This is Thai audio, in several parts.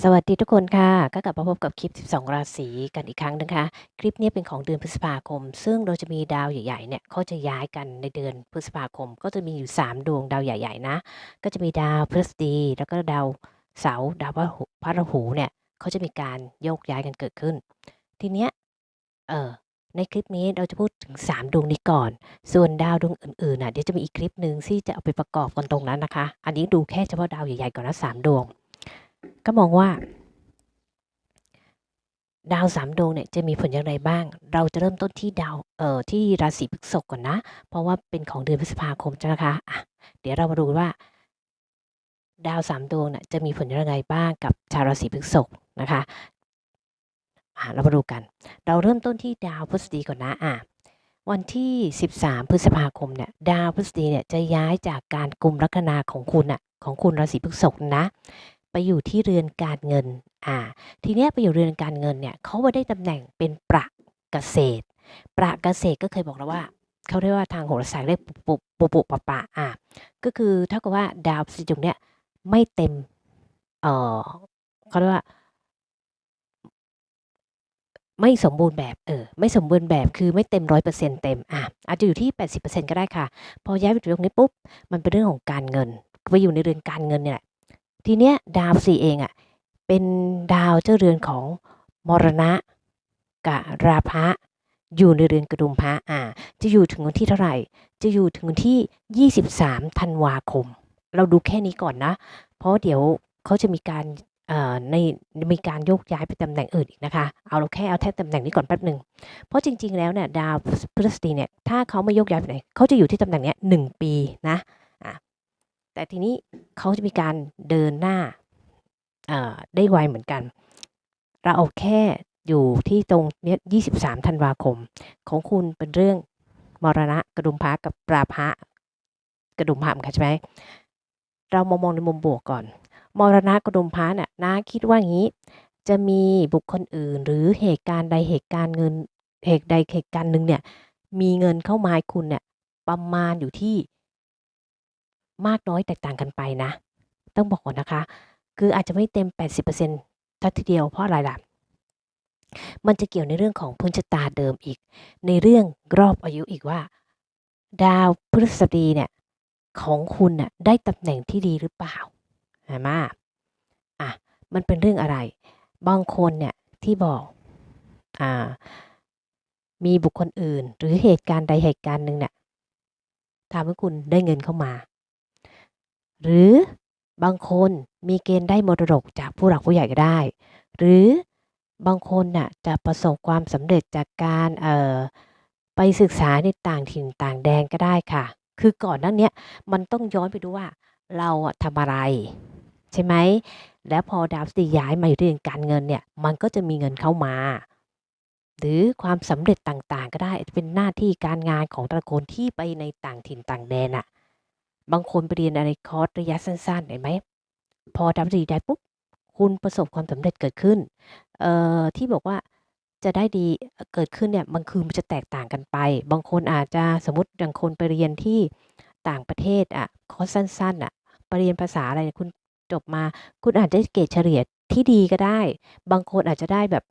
สวัสดีทุกคนค่ะ ก็กลับมาพบกับคลิป 12 ราศีกันอีกครั้งนึงคะ คลิปนี้เป็นของเดือนพฤษภาคม ซึ่งเราจะมีดาวใหญ่ๆเนี่ยเขาจะย้ายกันในเดือนพฤษภาคม ก็จะมีอยู่ 3 ดวงดาวใหญ่ๆนะ ก็จะมีดาวพฤหัสบดีแล้วก็ดาวเสาร์ดาวพระหูพระราหูเนี่ยเขาจะมีการโยกย้ายกันเกิดขึ้น ทีเนี้ยเออในคลิปนี้เราจะพูดถึง 3 ดวงนี้ก่อน ส่วนดาวดวงอื่นๆน่ะเดี๋ยวจะมีอีกคลิปหนึ่งที่จะเอาไปประกอบกันตรงนั้นนะคะ อันนี้ดูแค่เฉพาะดาวใหญ่ๆก่อนนะสามดวง ก็มองว่า ดาวสามดวงเนี่ยจะมีผลอย่างไรบ้าง เราจะเริ่มต้นที่ดาวเอ่อที่ราศีพฤษภก่อนนะ เพราะว่าเป็นของเดือนพฤษภาคมใช่ไหมคะอะเดี๋ยวเรามาดูว่า ดาวสามดวงเนี่ยจะมีผลอย่างไรบ้างกับชาวราศีพฤษภนะคะอะเรามาดูกัน เราเริ่มต้นที่ดาวพฤษฎีก่อนนะอะวันที่ 13 พฤษภาคมเนี่ยดาวพฤษฎีเนี่ยจะย้ายจากการกลุ่มลัคนาของคุณอะของคุณราศีพฤษภนะ ไปอยู่ที่เรือนการเงินอ่าทีเนี้ยไปอยู่เรือนการเงินเนี่ยเขามาได้ตำแหน่งเป็นประเกษตร ประเกษตรก็เคยบอกแล้วว่าเขาเรียกว่าทางโหราศาสตร์เรียกปุบปุปุปะปะอ่าก็คือเท่ากับว่าดาวพฤศจิกเนี่ยไม่เต็มเออเขาเรียกว่าไม่สมบูรณ์แบบเออไม่สมบูรณ์แบบคือไม่เต็มร้อยเปอร์เซ็นต์เต็มอะอาจจะอยู่ที่แปดสิบเปอร์เซ็นต์ก็ได้ค่ะ พอย้ายไปอยู่ตรงนี้ปุ๊บมันเป็นเรื่องของการเงินไปอยู่ในเรือนการเงินเนี่ยแหละ ทีเนี้ยดาวสี่เองอะ่ะเป็นดาวเจ้าเรือนของมรณะกะราพะอยู่ในเรือนกระดุมพระอ่า จะอยู่ถึงวันที่เท่าไหร่ จะอยู่ถึงวันที่ 23ธันวาคม เราดูแค่นี้ก่อนนะ เพราะเดี๋ยวเขาจะมีการเอ่อในมีการโยกย้ายไปตำแหน่งอื่นอีกนะคะ เอาเราแค่เอาแค่ตำแหน่งนี้ก่อนแป๊บหนึ่งเพราะจริง ๆ แล้วเนี่ยดาวพฤหัสบดีเนี่ยถ้าเขาไม่โยกย้ายไปไหนเขาจะอยู่ที่ตำแหน่งเนี้ยหนึ่งปีนะอะ แต่ทีนี้เขาจะมีการเดินหน้าได้ไวเหมือนกัน เราเอาแค่อยู่ที่ตรงเนี้ย23 ธันวาคม ของคุณเป็นเรื่องมรณะกระดุมพระกับปราพะกระดุมพระเหมือนกันใช่ไหมเรามามองในมุมบวกก่อน มรณะกระดุมพระน่ะนาคิดว่างี้ จะมีบุคคลอื่น หรือเหตุการณ์ใดเหตุการณ์เงินเหตุใดเหตุการณ์หนึ่งเนี่ยมีเงินเข้ามาให้คุณเนี่ยประมาณอยู่ที่ มากน้อยแตกต่างกันไปนะ ต้องบอกก่อนนะคะ คืออาจจะไม่เต็ม 80%ทัทีเดียวเพราะอะไรล่ะ มันจะเกี่ยวในเรื่องของพื้นชะตาเดิมอีก ในเรื่องรอบอายุอีกว่า ดาวพฤหัสบดีเนี่ยของคุณน่ะได้ตำแหน่งที่ดีหรือเปล่าเห็นไหมอะมันเป็นเรื่องอะไร บางคนเนี่ยที่บอกอ่ามีบุคคลอื่น หรือเหตุการณ์ใดเหตุการณ์หนึ่งเนี่ยทำให้คุณได้เงินเข้ามา หรือบางคนมีเกณฑ์ได้มรดกจากผู้หลักผู้ใหญ่ก็ได้ หรือบางคนน่ะจะประสบความสำเร็จจากการเอ่อไปศึกษาในต่างถิ่นต่างแดนก็ได้ค่ะ คือก่อนหนั้นเนี้ยมันต้องย้อนไปดูว่าเราอะทำอะไร ใช่ไหม แล้วพอดาวพฤหัสบดีย้ายมาอยู่ที่เรือนการเงินเนี่ย มันก็จะมีเงินเข้ามา หรือความสำเร็จต่างๆ ก็ได้อาจจะเป็นหน้าที่การงานของต่ละคนที่ไปในต่างถิ่นต่างแดนอะ บางคนไปเรียนอะไรคอร์สระยะสั้นๆเห็นไหม พอดาวพฤหับดีย้ปุ๊บ คุณประสบความสำเร็จเกิดขึ้น เอ่อ ที่บอกว่าจะได้ดีเกิดขึ้นเนี่ยมันคือมันจะแตกต่างกันไป บางคนอาจจะสมมติอย่างคนไปเรียนที่ต่างประเทศอะคอร์สสั้นๆอะไปเรียนภาษาอะไรเนี่ยคุณจบมา คุณอาจจะเกรดเฉลี่ยที่ดีก็ได้ บางคนอาจจะได้แบบ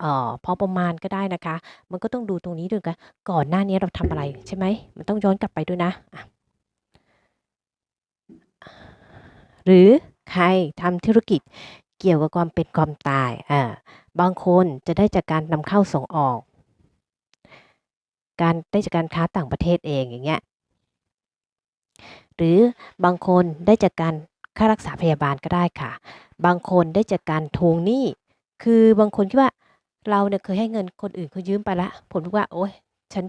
เอ่อพอประมาณก็ได้นะคะ มันก็ต้องดูตรงนี้ด้วยกัน ก่อนหน้านี้เราทำอะไรใช่ไหม มันต้องย้อนกลับไปด้วยนะอะ หรือใครทำธุรกิจเกี่ยวกับความเป็นความตายอ่าบางคนจะได้จากการนำเข้าส่งออก การได้จากการค้าต่างประเทศเองอย่างเงี้ยหรือบางคนได้จากการค่ารักษาพยาบาลก็ได้ค่ะ บางคนได้จากการทวงหนี้ คือบางคนคิดว่าเราเนี่ยเคยให้เงินคนอื่นเขายืมไปแล้วผลว่า โอ๊ยฉัน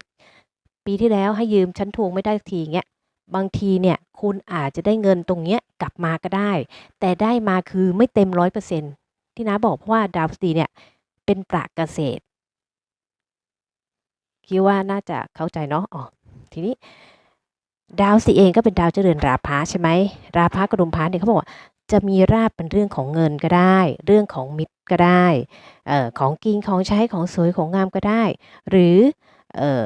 ปีที่แล้วให้ยืมฉันทวงไม่ได้ทีอย่างเงี้ย บางทีเนี่ยคุณอาจจะได้เงินตรงเนี้ยกลับมาก็ได้ แต่ได้มาคือไม่เต็มร้อยเปอร์เซ็นที่น้าบอกเพราะว่าดาวพฤหัสเนี่ยเป็นประเกษตรคิดว่าน่าจะเข้าใจเนาะอ๋อทีนี้ ดาวสิเองก็เป็นดาวเจริญราพะใช่ไหมราพะกระดุมพระเนี่ยเขาบอกว่าจะมีราบเป็นเรื่องของเงินก็ได้ เรื่องของมิตรก็ได้เอ่อของกินของใช้ของสวยของงามก็ได้ หรือเอ่อ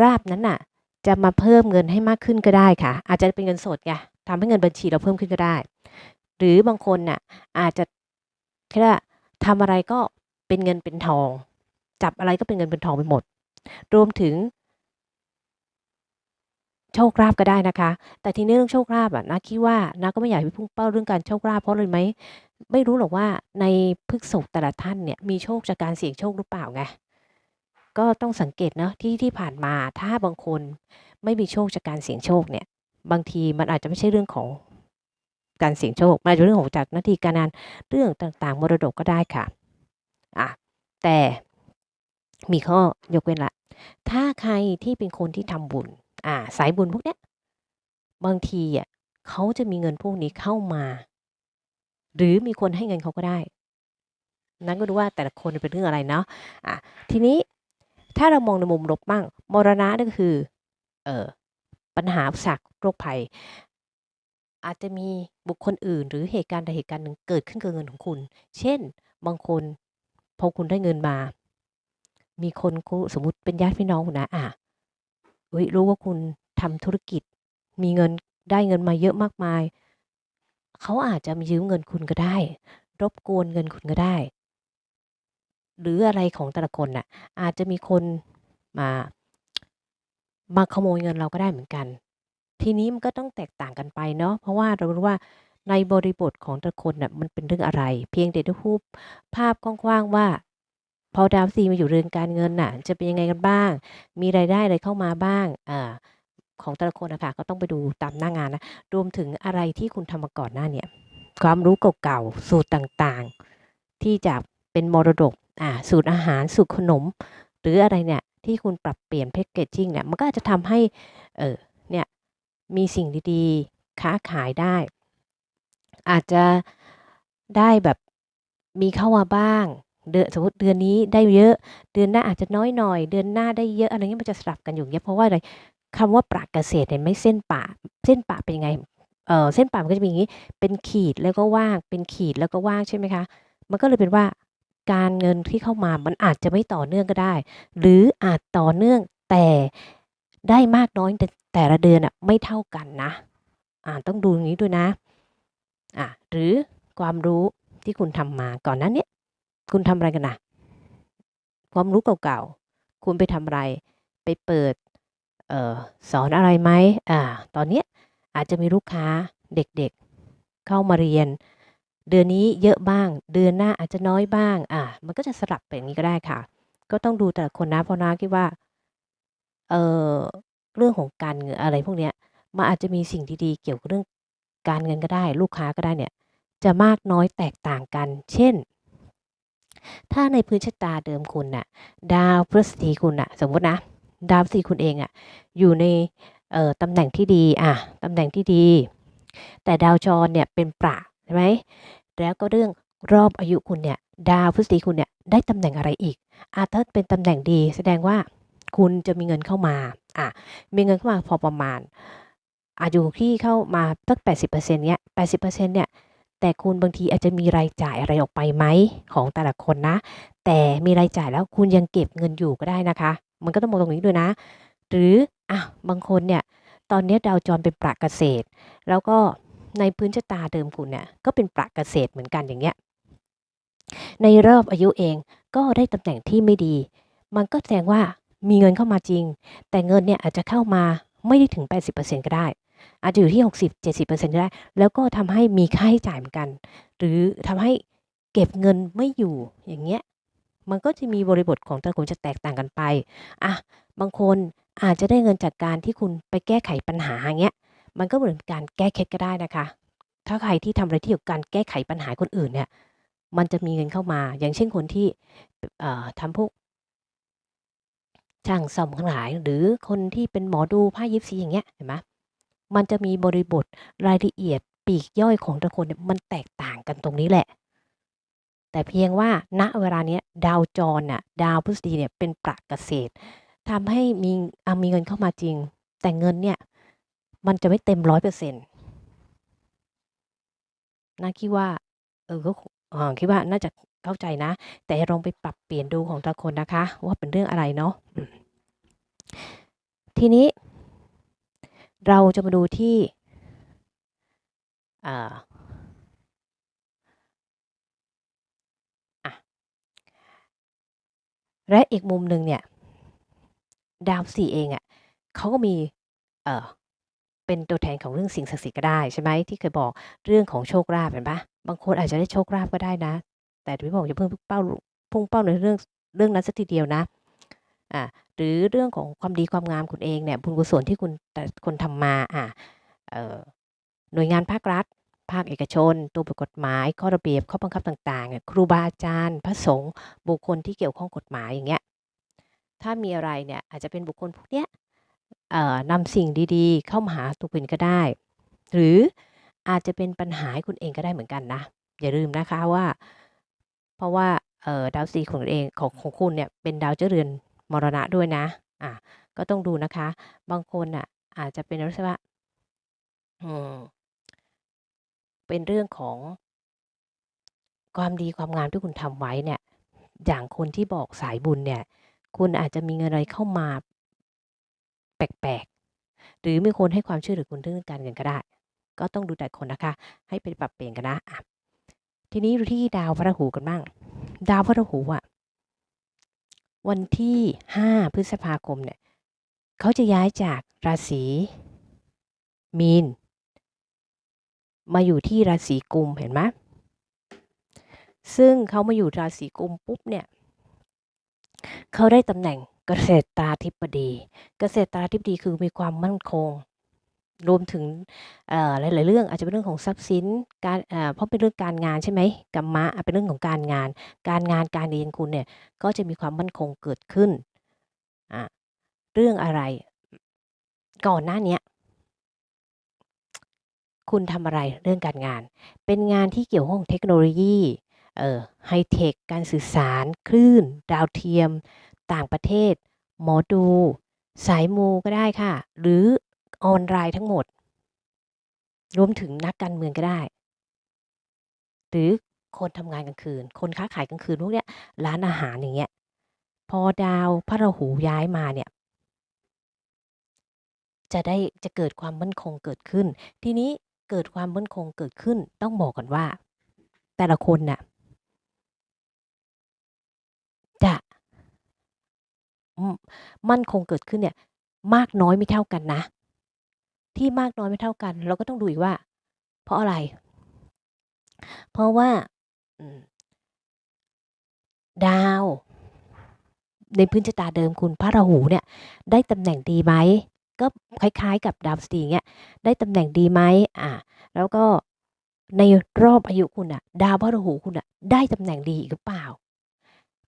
ราบนั้นน่ะ จะมาเพิ่มเงินให้มากขึ้นก็ได้ค่ะ อาจจะเป็นเงินสดไงทำให้เงินบัญชีเราเพิ่มขึ้นก็ได้ หรือบางคนน่ะอาจจะแค่ทำอะไรก็เป็นเงินเป็นทอง จับอะไรก็เป็นเงินเป็นทองไปหมด รวมถึง โชคลาภก็ได้นะคะ แต่ทีนี้เรื่องโชคลาภอะนะคิดว่านะก็ไม่อยากไปพุ่งเป้าเรื่องการโชคลาภเพราะอะไรไหมไม่รู้หรอกว่าในพฤกษกแต่ละท่านเนี่ยมีโชคจากการเสี่ยงโชคหรือเปล่าไง ก็ต้องสังเกตเนาะที่ที่ผ่านมาถ้าบางคนไม่มีโชคจากการเสี่ยงโชคเนี่ย บางทีมันอาจจะไม่ใช่เรื่องของการเสี่ยงโชคมันอาจจะเรื่องของจากหน้าที่การงานเรื่องต่างๆ มรดกก็ได้ค่ะอะแต่มีข้อยกเว้นละ ถ้าใครที่เป็นคนที่ทำบุญ อ่า สายบุญพวกเนี้ยบางทีอะเขาจะมีเงินพวกนี้เข้ามา หรือมีคนให้เงินเขาก็ได้ นั้นก็ดูว่าแต่ละคนเป็นเรื่องอะไรเนาะอะทีนี้ ถ้าเรามองในมุมลบบ้าง มรณะนั่นก็คือ เออปัญหาอุปสักโรคภัย อาจจะมีบุคคลอื่น หรือเหตุการณ์ใดเหตุการณ์หนึ่งเกิดขึ้นกับเงินของคุณ เช่น บางคนพอคุณได้เงินมา มีคนคสมมติเป็นญาติพี่น้องคุณนะ อะเฮ้ยรู้ว่าคุณทำธุรกิจ มีเงินได้เงินมาเยอะมากมาย เขาอาจจะมายืมเงินคุณก็ได้ รบกวนเงินคุณก็ได้ หรืออะไรของแต่ละคนน่ะ อาจจะมีคนมา มาขโมยเงินเราก็ได้เหมือนกัน ทีนี้มันก็ต้องแตกต่างกันไปเนาะ เพราะว่าเรารู้ว่าในบริบทของแต่ละคนน่ะมันเป็นเรื่องอะไร เพียงแต่ได้พูดภาพกว้างๆว่า พอดาวซีมาอยู่เรื่อนการเงินน่ะ จะเป็นยังไงกันบ้าง มีรายได้อะไรเข้ามาบ้างอ่าของแต่ละคนนะคะก็ต้องไปดูตามหน้างานนะ รวมถึงอะไรที่คุณทำมาก่อนหน้าเนี่ย ความรู้เก่าๆ สูตรต่างๆ ที่จะเป็นมรดก อ่าสูตรอาหารสูตรขนม หรืออะไรเนี่ยที่คุณปรับเปลี่ยนแพคเกจจิ้งเนี่ยมันก็อาจจะทำให้เออเนี่ยมีสิ่งดีๆ ค้าขายได้ อาจจะได้แบบมีเข้ามาบ้าง เดือนสมมติเดือนนี้ได้เยอะเดือนหน้าอาจจะน้อยหน่อย เดือนหน้าได้เยอะอะไรเงี้ยมันจะสลับกันอยู่เงี้ยเพราะว่าอะไรคำว่าปราเกษตรเห็นไหมเส้นป่าเส้นป่าเป็นยังไงเออเส้นป่ามันก็จะมีอย่างนี้เป็นขีดแล้วก็ว่างเป็นขีดแล้วก็ว่างใช่ไหมคะ มันก็เลยเป็นว่า การเงินที่เข้ามามันอาจจะไม่ต่อเนื่องก็ได้ หรืออาจต่อเนื่องแต่ได้มากน้อยแต่แต่ละเดือนอะไม่เท่ากันนะอ่าต้องดูอย่างนี้ด้วยนะอะหรือความรู้ที่คุณทำมาก่อนหนั้นเนี้ยคุณทำอะไรกันนะความรู้เก่าๆคุณไปทำอะไร ไปเปิดเอ่อสอนอะไรไหมอ่าตอนเนี้ยอาจจะมีลูกค้าเด็กๆเข้ามาเรียน เดือนนี้เยอะบ้าง เดือนหน้าอาจจะน้อยบ้าง อ่ามันก็จะสลับไปอย่างนี้ก็ได้ค่ะ ก็ต้องดูแต่ละคนนะเพราะนะคิดว่า เออเรื่องของการเงินอะไรพวกเนี้ยมันอาจจะมีสิ่งดีๆเกี่ยวกับเรื่องการเงินก็ได้ ลูกค้าก็ได้เนี่ย จะมากน้อยแตกต่างกัน เช่น ถ้าในพื้นชะตาเดิมคุณน่ะ ดาวพฤหัสบดีคุณน่ะ สมมตินะดาวพฤหัสบดีคุณเองอะอยู่ในเอ่อตำแหน่งที่ดีอะตำแหน่งที่ดี แต่ดาวจรเนี่ยเป็นประใช่ไหม แล้วก็เรื่องรอบอายุคุณเนี่ย ดาวพฤหัสคุณเนี่ยได้ตำแหน่งอะไรอีกอะถ้าเป็นตำแหน่งดี แสดงว่าคุณจะมีเงินเข้ามาอะมีเงินเข้ามาพอประมาณอาจอยู่ที่เข้ามาสัก80%เปอร์เซ็นต์เนี้ย80%เปอร์เซ็นต์เนี่ยแต่คุณบางทีอาจจะมีรายจ่ายอะไรออกไปไหมของแต่ละคนนะ แต่มีรายจ่ายแล้วคุณยังเก็บเงินอยู่ก็ได้นะคะ มันก็ต้องมองตรงนี้ด้วยนะ หรืออะบางคนเนี่ยตอนนี้ดาวจรเป็นประเกษตร แล้วก็ ในพื้นชะตาเดิมคุณเนี่ยก็เป็นประเกษตรเหมือนกันอย่างเงี้ยในรอบอายุเองก็ได้ตำแหน่งที่ไม่ดี มันก็แสดงว่ามีเงินเข้ามาจริง แต่เงินเนี่ยอาจจะเข้ามาไม่ได้ถึง 80%ก็ได้ อาจจะอยู่ที่ 60-70%ก็ได้ แล้วก็ทำให้มีค่าใช้จ่ายเหมือนกัน หรือทำให้เก็บเงินไม่อยู่อย่างเงี้ย มันก็จะมีบริบทของแต่ละคนจะแตกต่างกันไป อะ บางคนอาจจะได้เงินจากการที่คุณไปแก้ไขปัญหาอย่างเงี้ย มันก็เหมือนการแก้เคล็ดก็ได้นะคะ ถ้าใครที่ทำอะไรที่เกี่ยวกับการแก้ไขปัญหาคนอื่นเนี่ย มันจะมีเงินเข้ามา อย่างเช่นคนที่เอ่อทำพวกช่างซ่อมทั้งหลาย หรือคนที่เป็นหมอดูไพ่ยิปซีอย่างเงี้ยเห็นไหมมันจะมีบริบทรายละเอียดปีกย่อยของแต่ละคนเนี่ยมันแตกต่างกันตรงนี้แหละ แต่เพียงว่า ณเวลาเนี้ย ดาวจรน่ะดาวพฤหัสบดีเนี่ยเป็นประเกษตรทำให้มีมีเงินเข้ามาจริง แต่เงินเนี่ย มันจะไม่เต็มร้อยเปอร์เซ็นต์น่าคิดว่า เออก็คิดว่าน่าจะเข้าใจนะ แต่ลองไปปรับเปลี่ยนดูของแต่คนนะคะ ว่าเป็นเรื่องอะไรเนาะทีนี้ เราจะมาดูที่อ่าและอีกมุมหนึ่งเนี่ย ดาวสี่เองอะ่ะเขาก็มี เอ่อ เป็นตัวแทนของเรื่องสิ่งศักดิ์สิทธิ์ก็ได้ใช่ไหมที่เคยบอกเรื่องของโชคลาภเห็นปะบางคนอาจจะได้โชคลาภก็ได้นะ แต่พี่บอกอย่าเพิ่งเป้าพุ่งเป้าในเรื่องเรื่องนั้นสักทีเดียวนะอ่าหรือเรื่องของความดีความงามคุณเองเนี่ยบุญกุศลที่คุณแต่คนทำมาอ่าเอ่อหน่วยงานภาครัฐ ภาคเอกชน ตัวบทกฎหมาย ข้อระเบียบข้อบังคับต่างๆ ครูบาอาจารย์ พระสงฆ์บุคคลที่เกี่ยวข้องกฎหมายอย่างเงี้ยถ้ามีอะไรเนี่ยอาจจะเป็นบุคคลพวกเนี้ย นำสิ่งดีๆ เข้ามาหาตัวคุณก็ได้ หรืออาจจะเป็นปัญหาให้คุณเองก็ได้เหมือนกันนะ อย่าลืมนะคะว่า เพราะว่าเอ่อดาวสีของเองของของคุณเนี่ยเป็นดาวเจ้าเรือนมรณะด้วยนะอะก็ต้องดูนะคะ บางคนอะ อาจจะเป็นลักษณะอืมเป็นเรื่องของความดีความงามที่คุณทำไว้เนี่ย อย่างคนที่บอกสายบุญเนี่ย คุณอาจจะมีเงินอะไรเข้ามา แปลกๆ หรือมีคนให้ความช่วยเหลือคุณเรื่องการเงินก็ได้ ก็ต้องดูแต่คนนะคะ ให้ไปปรับเปลี่ยนกันนะอะทีนี้ดูที่ดาวพระหูกันบ้าง ดาวพระหูอะวันที่ 5 พฤษภาคมเนี่ยเขาจะย้ายจากราศีมีน มาอยู่ที่ราศีกุมเห็นไหมซึ่งเขามาอยู่ราศีกุมปุ๊บเนี่ยเขาได้ตำแหน่ง เกษตราธิบดี เกษตราธิบดีคือมีความมั่นคง รวมถึงหลาย ๆ เรื่องอาจจะเป็นเรื่องของทรัพย์สินการเพราะเป็นเรื่องการงานใช่ไหมกรรมะเป็นเรื่องของการงาน การงานการเรียนคุณเนี่ยก็จะมีความมั่นคงเกิดขึ้นเรื่องอะไรก่อนหน้านี้คุณทำอะไรเรื่องการงาน เป็นงานที่เกี่ยวข้องเทคโนโลยี เอ่อ ไฮเทค การสื่อสาร คลื่น ดาวเทียม ต่างประเทศ หมอดู สายมูก็ได้ค่ะ หรือออนไลน์ทั้งหมด รวมถึงนักการเมืองก็ได้ หรือคนทำงานกลางคืน คนค้าขายกลางคืนพวกเนี้ยร้านอาหารอย่างเงี้ยพอดาวพระราหูย้ายมาเนี่ย จะได้จะเกิดความมั่นคงเกิดขึ้น ทีนี้เกิดความมั่นคงเกิดขึ้น ต้องบอกก่อนว่า แต่ละคนน่ะจะ มั่นคงเกิดขึ้นเนี่ย มากน้อยไม่เท่ากันนะ ที่มากน้อยไม่เท่ากัน เราก็ต้องดูอีกว่า เพราะอะไร เพราะว่าดาว ในพื้นชะตาเดิมคุณพระราหูเนี่ย ได้ตำแหน่งดีไหมก็คล้ายๆ กับดาวสตีเงี้ยได้ตำแหน่งดีไหมอ่า แล้วก็ในรอบอายุคุณอะดาวพระราหูคุณอะได้ตำแหน่งดีหรือเปล่า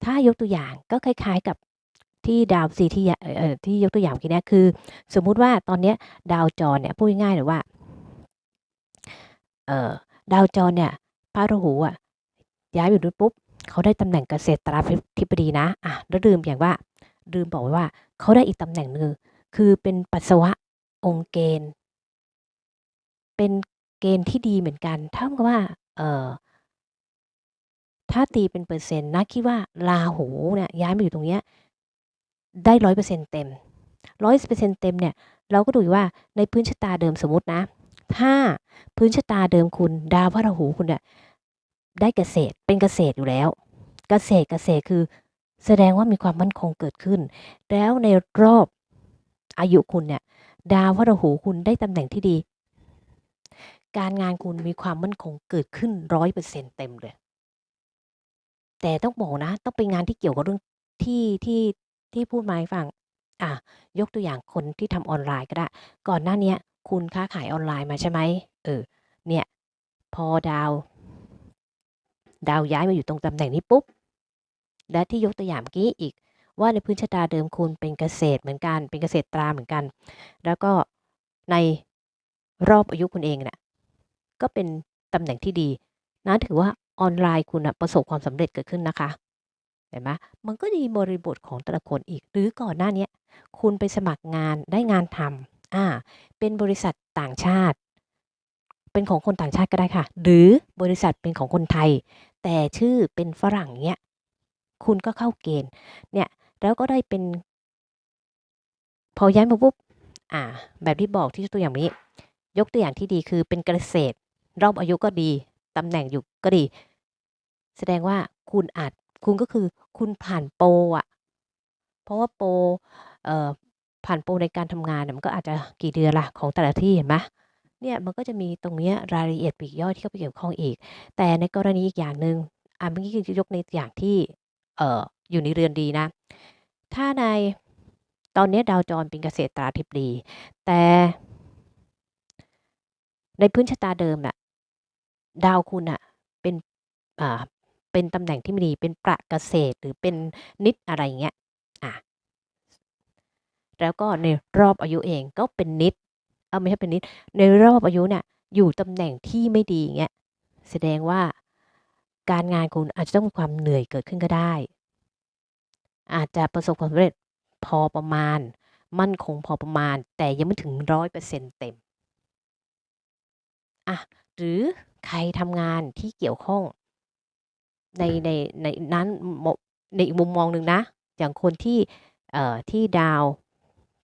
ถ้ายกตัวอย่างก็คล้าย ๆ กับ ที่ดาวสีที่ที่ยกตัวอย่างเมื่อกี้นี้คือ สมมุติว่าตอนนี้ดาวจรเนี่ยพูดง่ายๆเลยว่าเอ่อดาวจรเนี่ยพระราหูอะย้ายอยู่ด้วยปุ๊บเขาได้ตำแหน่งเกษตราธิบดีนะอะแล้วลืมอย่างว่าลืมบอกไว้ว่าเขาได้อีกตำแหน่งหนึ่งคือเป็นปัสสาวะองค์เกณฑ์ เป็นเกณฑ์ที่ดีเหมือนกันเท่ากับว่าเอ่อถ้าตีเป็นเปอร์เซ็นต์นะคิดว่าราหูเนี่ยย้ายมาอยู่ตรงเนี้ย ได้ร้อยเปอร์เซ็นต์เต็มร้อยเปอร์เซ็นต์เต็มเนี่ยเราก็ดูว่าในพื้นชะตาเดิมสมมตินะ ถ้าพื้นชะตาเดิมคุณดาวพระราหูคุณเนี่ยได้เกษตรเป็นเกษตรอยู่แล้ว เกษตรเกษตรคือแสดงว่ามีความมั่นคงเกิดขึ้น แล้วในรอบอายุคุณเนี่ยดาวพระราหูคุณได้ตำแหน่งที่ดี การงานคุณมีความมั่นคงเกิดขึ้นร้อยเปอร์เซ็นต์เต็มเลย แต่ต้องบอกนะ ต้องเป็นงานที่เกี่ยวกับเรื่องที่ที่ ที่พูดมาให้ฟังอะยกตัวอย่างคนที่ทำออนไลน์ก็ได้ ก่อนหน้านี้คุณค้าขายออนไลน์มาใช่ไหมเออเนี่ยพอดาว ดาวย้ายมาอยู่ตรงตำแหน่งนี้ปุ๊บ และที่ยกตัวอย่างเมื่อกี้อีกว่าในพื้นชะตาเดิมคุณเป็นเกษตรเหมือนกัน เป็นเกษตรตราเหมือนกัน แล้วก็ในรอบอายุคุณเองเนะี่ยก็เป็นตำแหน่งที่ดีนะถือว่าออนไลน์คุณประสบความสำเร็จเกิดขึ้นนะคะ เห็นไหมมันก็มีบริบทของแต่ละคนอีก หรือก่อนหน้านี้คุณไปสมัครงานได้งานทำอ่า เป็นบริษัทต่างชาติ เป็นของคนต่างชาติก็ได้ค่ะ หรือบริษัทเป็นของคนไทย แต่ชื่อเป็นฝรั่งเนี้ย คุณก็เข้าเกณฑ์ เนี่ย แล้วก็ได้เป็น พอย้ายมาปุ๊บ อ่า แบบที่บอกที่ตัวอย่างนี้ ยกตัวอย่างที่ดีคือเป็นเกษตร รอบอายุก็ดี ตำแหน่งอยู่ก็ดี แสดงว่าคุณอาจ คุณก็คือคุณผ่านโปรอะ เพราะว่าโปรเอ่อผ่านโปรในการทำงานมันก็อาจจะกี่เดือนละของแต่ละที่เห็นไหมเนี่ยมันก็จะมีตรงเนี้ยรายละเอียดปลีกย่อยที่เข้าไปเกี่ยวข้องอีก แต่ในกรณีอีกอย่างหนึ่งอ่าเมื่อกี้ยกในอย่างที่เอ่ออยู่ในเรือนดีนะ ถ้าในตอนนี้ดาวจรเป็นเกษตรตราธิบดี แต่ในพื้นชะตาเดิมน่ะ ดาวคุณน่ะ เป็นอ่า เป็นตำแหน่งที่ไม่ดีเป็นประเกษตรหรือเป็นนิดอะไรอย่างเงี้ยอะแล้วก็ในรอบอายุเองก็เป็นนิดเอาไม่ใช่เป็นนิด ในรอบอายุเนี่ยอยู่ตำแหน่งที่ไม่ดีอย่างเงี้ยแสดงว่าการงานคุณอาจจะต้องมีความเหนื่อยเกิดขึ้นก็ได้ อาจจะประสบความสำเร็จพอประมาณ มั่นคงพอประมาณ แต่ยังไม่ถึงร้อยเปอร์เซ็นต์เต็มอะหรือใครทำงานที่เกี่ยวข้อง ในในในนั้นในอีกมุมมองหนึ่งนะ อย่างคนที่เอ่อที่ดาว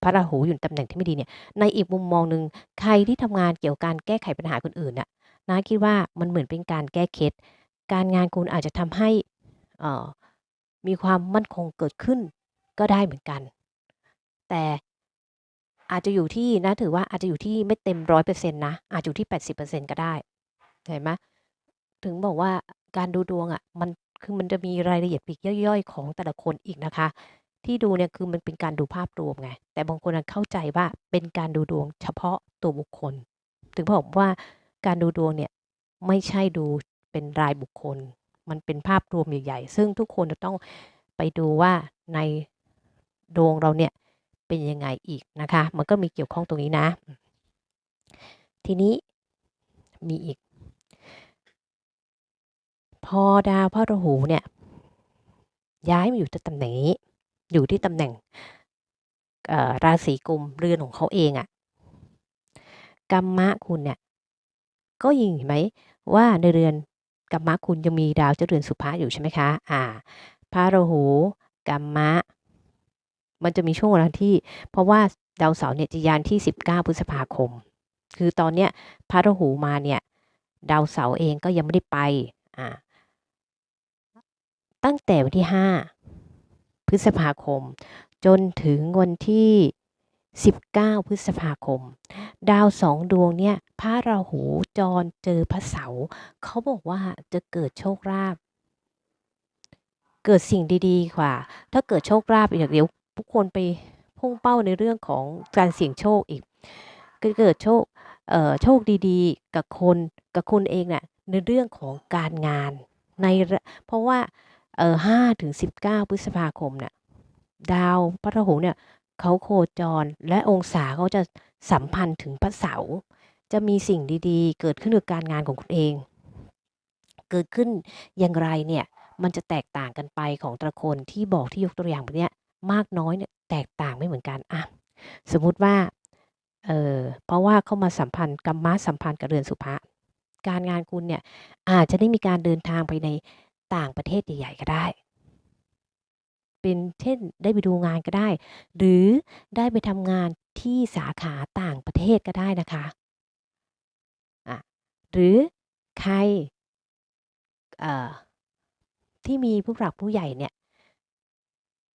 พระราหูอยู่ตำแหน่งที่ไม่ดีเนี่ยในอีกมุมมองหนึ่งใครที่ทำงานเกี่ยวกับการแก้ไขปัญหาคนอื่นน่ะนะคิดว่ามันเหมือนเป็นการแก้เคล็ดการงานคุณอาจจะทำให้เอ่อมีความมั่นคงเกิดขึ้นก็ได้เหมือนกัน แต่อาจจะอยู่ที่นะถือว่าอาจจะอยู่ที่ไม่เต็มร้อยเปอร์เซ็นต์นะ อาจจะอยู่ที่แปดสิบเปอร์เซ็นต์ก็ได้เห็นไหมถึงบอกว่า การดูดวงอะมัน คือมันจะมีรายละเอียดปลีกย่อย ๆ ของแต่ละคนอีกนะคะ ที่ดูเนี่ย คือมันเป็นการดูภาพรวมไง แต่บางคนเข้าใจว่า เป็นการดูดวงเฉพาะตัวบุคคล ถึงบอกว่า การดูดวงเนี่ย ไม่ใช่ดูเป็นรายบุคคล มันเป็นภาพรวมใหญ่ ๆ ซึ่งทุกคนจะต้องไปดูว่า ในดวงเราเนี่ย เป็นยังไงอีกนะคะ มันก็มีเกี่ยวข้องตรงนี้นะ ทีนี้ มีอีก พอดาวพระราหูเนี่ย ย้ายมาอยู่ที่ตำแหน่งนี้ อยู่ที่ตำแหน่งราศีกุมเรือนของเขาเองอะกรรมะคุณเนี่ย ก็ยิงเห็นไหมว่าในเรือนกรรมะคุณยังมีดาวเจ้าเรือนสุภาอยู่ใช่ไหมคะ อ่า พระราหูกรรมะ มันจะมีช่วงเวลาที่ เพราะว่าดาวเสาร์เนี่ยจะยานที่ 19 พฤษภาคม คือตอนเนี้ยพระราหูมาเนี่ย ดาวเสาร์เองก็ยังไม่ได้ไป อ่า ตั้งแต่วันที่ 5 พฤษภาคม จนถึงวันที่ 19 พฤษภาคม ดาวสองดวงเนี่ยพระราหูจรเจอพระเสาร์เขาบอกว่าจะเกิดโชคลาภเกิดสิ่งดีๆกว่า ถ้าเกิดโชคลาภอีกเดี๋ยวทุกคนไปพุ่งเป้าในเรื่องของการเสี่ยงโชคอีกก็เกิดโชคเอ่อโชคดีๆ กับคนกับคุณเองน่ะในเรื่องของการงานในเพราะว่า เอ่อ5ถึง19พฤษภาคมเนี่ยดาวพระราหูเนี่ยเขาโคจรและองศาเขาจะสัมพันธ์ถึงพระเสาร์จะมีสิ่งดีๆ เกิดขึ้นกับการงานของคุณเอง เกิดขึ้นอย่างไรเนี่ยมันจะแตกต่างกันไปของต่ละคนที่บอกที่ยกตัวอย่างแบบเนี้ยมากน้อยเนี่ยแตกต่างไม่เหมือนกันอะสมมุติว่าเออเพราะว่าเข้ามาสัมพันธ์กรรมะสัมพันธ์กับเรือนสุภะการงานคุณเนี่ยอาจจะได้มีการเดินทางไปใน ต่างประเทศใหญ่ ๆ ก็ได้ เป็นเช่นได้ไปดูงานก็ได้ หรือได้ไปทำงานที่สาขาต่างประเทศก็ได้นะคะะหรือใครที่มีผู้หลักผู้ใหญ่เนี่ย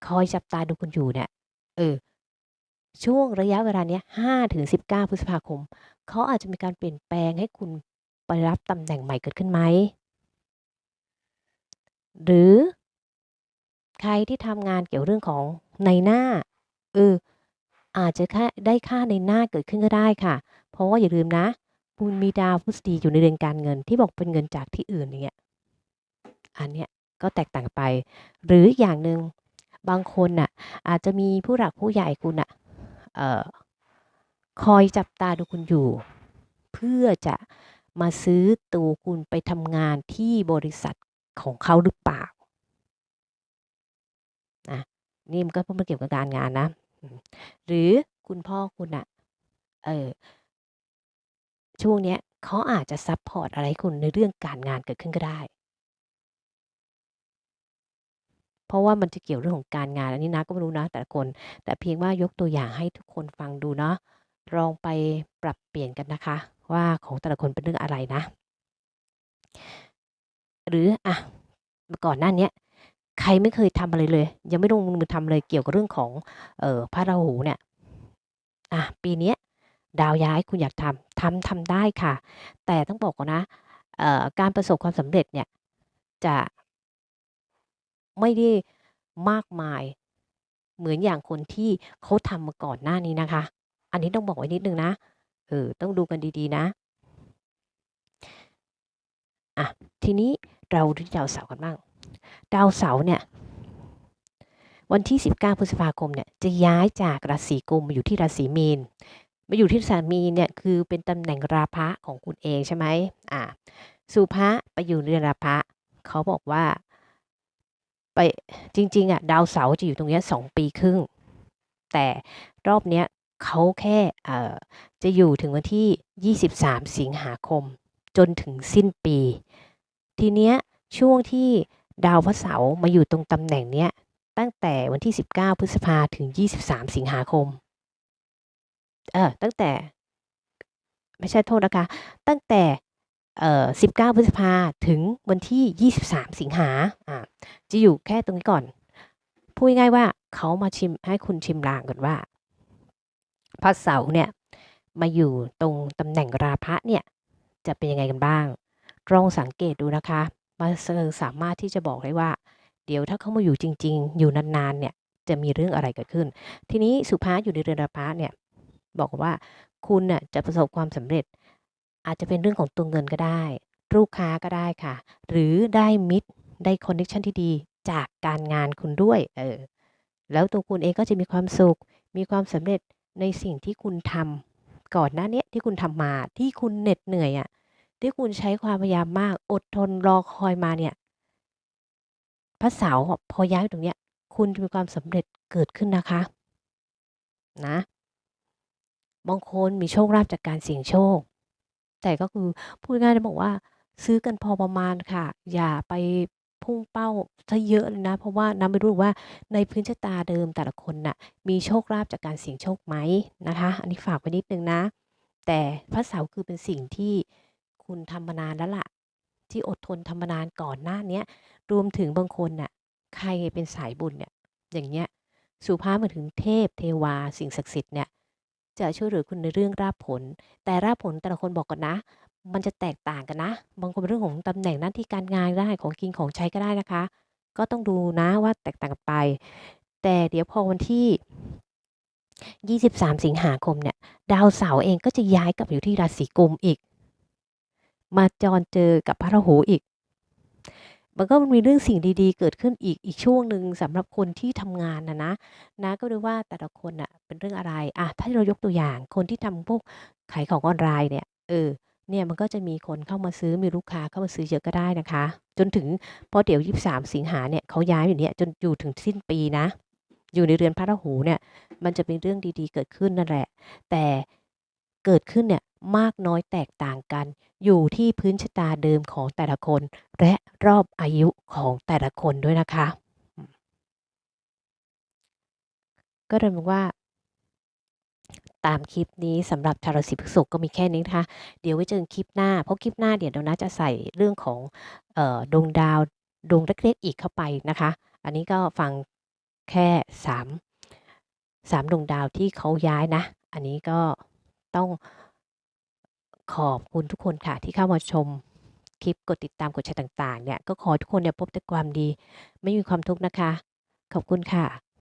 คอยจับตาดูคุณอยู่เนี่ย เออ ช่วงระยะเวลาเนี้ยห้าถึงสิบเก้าพฤษภาคม เขาอาจจะมีการเปลี่ยนแปลงให้คุณไปรับตำแหน่งใหม่เกิดขึ้นไหม หรือใครที่ทำงานเกี่ยวเรื่องของในหน้าเอออาจจะได้ค่าในหน้าเกิดขึ้นก็ได้ค่ะ เพราะว่าอย่าลืมนะคุณมีดาวพุธดีอยู่ในเรือนการเงินที่บอกเป็นเงินจากที่อื่นอย่างเงี้ยอันเนี้ยก็แตกต่างไป หรืออย่างหนึ่งบางคนน่ะอาจจะมีผู้หลักผู้ใหญ่คุณน่ะเอ่อคอยจับตาดูคุณอยู่ เพื่อจะมาซื้อตัวคุณไปทำงานที่บริษัท ของเขาหรือเปล่านะนี่มันก็เพิ่งเกี่ยวกับการงานนะ หรือคุณพ่อคุณอะเออช่วงเนี้ยเขาอาจจะซับพอร์ตอะไรคุณในเรื่องการงานเกิดขึ้นก็ได้ เพราะว่ามันจะเกี่ยวเรื่องของการงานอันนี้นะก็ไม่รู้นะ แต่คน แต่เพียงว่ายกตัวอย่างให้ทุกคนฟังดูเนาะลองไปปรับเปลี่ยนกันนะคะ ว่าของแต่ละคนเป็นเรื่องอะไรนะ หรืออะก่อนหน้านี้ใครไม่เคยทำอะไรเลย ยังไม่ลงมือทำเลยเกี่ยวกับเรื่องของเอ่อพระราหูเนี่ยอะปีนี้ดาวย้ายคุณอยากทำทำทำได้ค่ะ แต่ต้องบอกก่อนนะเอ่อการประสบความสำเร็จเนี่ยจะไม่ได้มากมายเหมือนอย่างคนที่เขาทำมาก่อนหน้านี้นะคะ อันนี้ต้องบอกไว้นิดนึงนะเออต้องดูกันดีๆนะอะทีนี้เราดูที่ดาวเสาร์กันบ้าง ดาวเสาร์เนี่ย วันที่ 19พฤษภาคมเนี่ยจะย้ายจากราศีกุมมาอยู่ที่ราศีมีนมาอยู่ที่ราศีมีนเนี่ยคือเป็นตำแหน่งราพะของคุณเองใช่ไหมอ่าสุภะไปอยู่เรือนราพะเขาบอกว่าไปจริง ๆอะดาวเสาร์จะอยู่ตรงเนี้ย2ปีครึ่ง แต่รอบเนี้ยเขาแค่เอ่อจะอยู่ถึงวันที่ 23 สิงหาคม จนถึงสิ้นปี ทีเนี้ยช่วงที่ดาวพระเสาร์มาอยู่ตรงตำแหน่งเนี้ยตั้งแต่วันที่ 19 พฤษภาถึง 23 สิงหาคม เออตั้งแต่ ไม่ใช่โทษนะคะ ตั้งแต่เอ่อ19 พฤษภาถึงวันที่ 23 สิงหาอ่าจะอยู่แค่ตรงนี้ก่อน พูดง่ายว่าเขามาชิมให้คุณชิมลางก่อนว่าพระเสาร์เนี่ย มาอยู่ตรงตำแหน่งราพะเนี่ย จะเป็นยังไงกันบ้าง ลองสังเกตดูนะคะมันเซอสามารถที่จะบอกได้ว่า เดี๋ยวถ้าเขามาอยู่จริง ๆ อยู่นานๆเนี่ยจะมีเรื่องอะไรเกิดขึ้น ทีนี้สุภะอยู่ในเรือนราพะเนี่ยบอกว่าคุณน่ะจะประสบความสำเร็จ อาจจะเป็นเรื่องของตัวเงินก็ได้ ลูกค้าก็ได้ค่ะ หรือได้มิตรได้คอนเน็กชันที่ดีจากการงานคุณด้วยเออแล้วตัวคุณเองก็จะมีความสุข มีความสำเร็จในสิ่งที่คุณทำก่อนหน้านี้ที่คุณทำมาที่คุณเหน็ดเหนื่อยอะ ที่คุณใช้ความพยายามมาก อดทนรอคอยมาเนี่ยพระเสาพอย้ายตรงเนี้ย คุณจะมีความสำเร็จเกิดขึ้นนะคะ นะบางคนมีโชคลาภจากการเสี่ยงโชค แต่ก็คือพูดง่ายๆจะบอกว่า ซื้อกันพอประมาณค่ะ อย่าไปพุ่งเป้าเสียเยอะเลยนะ เพราะว่านับไม่รู้ว่าในพื้นชะตาเดิมแต่ละคนน่ะ มีโชคลาภจากการเสี่ยงโชคไหมนะคะ อันนี้ฝากไว้นิดนึงนะ แต่พระเสาคือเป็นสิ่งที่ คุณทำมานานแล้วล่ะ ที่อดทนทำมานานก่อนหน้านี้รวมถึงบางคนน่ะใครเป็นสายบุญเนี่ยอย่างเงี้ยสุภาพมาถึงเทพเทวาสิ่งศักดิ์สิทธิ์เนี่ยจะช่วยเหลือคุณในเรื่องราบผล แต่ราบผลแต่ละคนบอกก่อนนะ มันจะแตกต่างกันนะ บางคนเป็นเรื่องของตำแหน่งหน้าที่การงานได้ของกินของใช้ก็ได้นะคะ ก็ต้องดูนะว่าแตกต่างกันไป แต่เดี๋ยวพอวันที่ 23 สิงหาคมเนี่ย ดาวเสาร์เองก็จะย้ายกลับอยู่ที่ราศีกุมอีก มาจรเจอกับพระราหูอีก มันก็มีเรื่องสิ่งดีๆ เกิดขึ้นอีกอีกช่วงหนึ่งสำหรับคนที่ทำงานนะนะนะก็ดูว่าแต่ละคนน่ะเป็นเรื่องอะไรอะถ้าเรายกตัวอย่างคนที่ทำพวกขายของออนไลน์เนี่ยเออเนี่ยมันก็จะมีคนเข้ามาซื้อมีลูกค้าเข้ามาซื้อเยอะก็ได้นะคะ จนถึงพอเดี๋ยว 23 สิงหาเนี่ยเขาย้ายอยู่เนี่ยจนอยู่ถึงสิ้นปีนะ อยู่ในเรือนพระราหูเนี่ย มันจะเป็นเรื่องดีๆ เกิดขึ้นนั่นแหละ แต่เกิดขึ้นเนี่ยมากน้อยแตกต่างกัน อยู่ที่พื้นชะตาเดิมของแต่ละคน และรอบอายุของแต่ละคนด้วยนะคะ ก็เลยมองว่าตามคลิปนี้สำหรับชาวราศีพฤษภก็มีแค่นี้นะคะ เดี๋ยวไว้เจอคลิปหน้า เพราะคลิปหน้าเดี๋ยวเดี๋ยวนะจะใส่เรื่องของออดวงดาวดวงเล็กๆอีกเข้าไปนะคะ อันนี้ก็ฟังแค่3 3ดวงดาวที่เขาย้ายนะ อันนี้ก็ต้อง ขอบคุณทุกคนค่ะที่เข้ามาชมคลิปกดติดตามกดแชร์ต่างๆเนี่ยก็ขอทุกคนเนี่ยพบแต่ความดี ไม่มีความทุกข์นะคะ ขอบคุณค่ะ